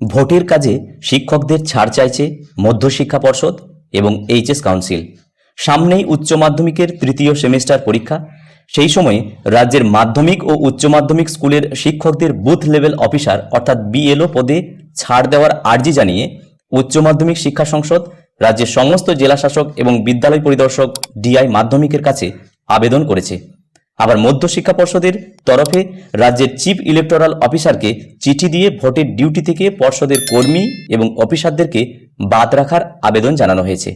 ভোটের কাজে শিক্ষকদের ছাড় চাইছে মধ্যশিক্ষা পর্ষদ এবং এইচএস কাউন্সিল। সামনেই উচ্চ মাধ্যমিকের তৃতীয় সেমিস্টার পরীক্ষা। সেই সময়ে রাজ্যের মাধ্যমিক ও উচ্চ মাধ্যমিক স্কুলের শিক্ষকদের বুথ লেভেল অফিসার অর্থাৎ বিএলও পদে ছাড় দেওয়ার আর্জি জানিয়ে উচ্চ মাধ্যমিক শিক্ষা সংসদ, রাজ্যের সমস্ত জেলাশাসক এবং বিদ্যালয় পরিদর্শক ডিআই মাধ্যমিকের কাছে আবেদন করেছে। আবার মধ্যশিক্ষা পর্ষদের তরফে রাজ্যের চিফ ইলেকটোরাল অফিসারকে চিঠি দিয়ে ভোটের ডিউটি থেকে পর্ষদের কর্মী এবং অফিসারদেরকে বাদ রাখার আবেদন জানানো হয়েছে।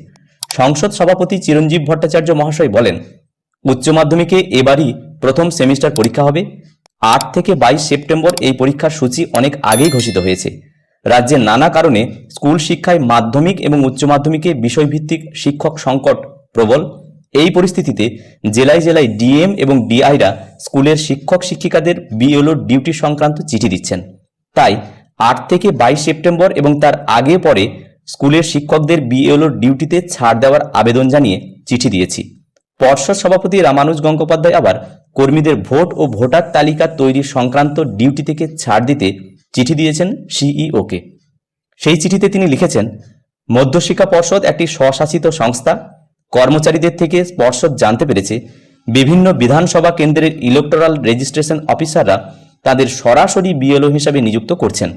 সংসদ সভাপতি চিরঞ্জীব ভট্টাচার্য মহাশয় বলেন, উচ্চ মাধ্যমিকে এবারই প্রথম সেমিস্টার পরীক্ষা হবে। আট থেকে বাইশ সেপ্টেম্বর এই পরীক্ষার সূচি অনেক আগেই ঘোষিত হয়েছে। রাজ্যের নানা কারণে স্কুল শিক্ষায় মাধ্যমিক এবং উচ্চ মাধ্যমিকে বিষয়ভিত্তিক শিক্ষক সংকট প্রবল। পরিস্থিতিতে জেলায় জেলায় ডিএম এবং ডিআইরা স্কুলের শিক্ষক শিক্ষিকাদের বিএলও ডিউটি সংক্রান্ত চিঠি দিচ্ছেন। তাই আট থেকে বাইশ সেপ্টেম্বর এবং তার আগে পরে স্কুলের শিক্ষকদের বিএলও ডিউটিতে ছাড় দেওয়ার আবেদন জানিয়ে চিঠি দিয়েছি। পর্ষদ সভাপতি রামানুজ গঙ্গোপাধ্যায় আবার কর্মীদের ভোট ও ভোটার তালিকা তৈরি সংক্রান্ত ডিউটি থেকে ছাড় দিতে চিঠি দিয়েছেন সিইওকে। সেই চিঠিতে তিনি লিখেছেন, মধ্যশিক্ষা পর্ষদ একটি স্বশাসিত সংস্থা কর্মচারীদের থেকে পর্ষদ জানতে পেরেছে, বিভিন্ন বিধানসভা কেন্দ্রের ইলেকটোরাল রেজিস্ট্রেশন অফিসাররা তাদের সরাসরি বিএলও হিসাবে নিযুক্ত করছেন।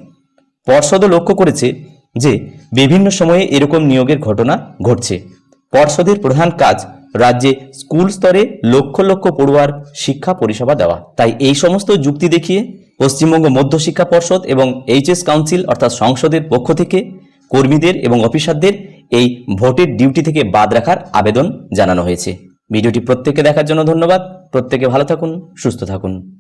পর্ষদও লক্ষ্য করেছে যে, বিভিন্ন সময়ে এরকম নিয়োগের ঘটনা ঘটছে। পর্ষদের প্রধান কাজ রাজ্যে স্কুল স্তরে লক্ষ লক্ষ পড়ুয়ার শিক্ষা পরিষেবা দেওয়া। তাই এই সমস্ত যুক্তি দেখিয়ে পশ্চিমবঙ্গ মধ্যশিক্ষা পর্ষদ এবং এইচএস কাউন্সিল অর্থাৎ সংসদের পক্ষ থেকে কর্মীদের এবং অফিসারদের এই ভোটের ডিউটি থেকে বাদ রাখার আবেদন জানানো হয়েছে। ভিডিওটি প্রত্যেককে দেখার জন্য ধন্যবাদ। প্রত্যেকে ভালো থাকুন, সুস্থ থাকুন।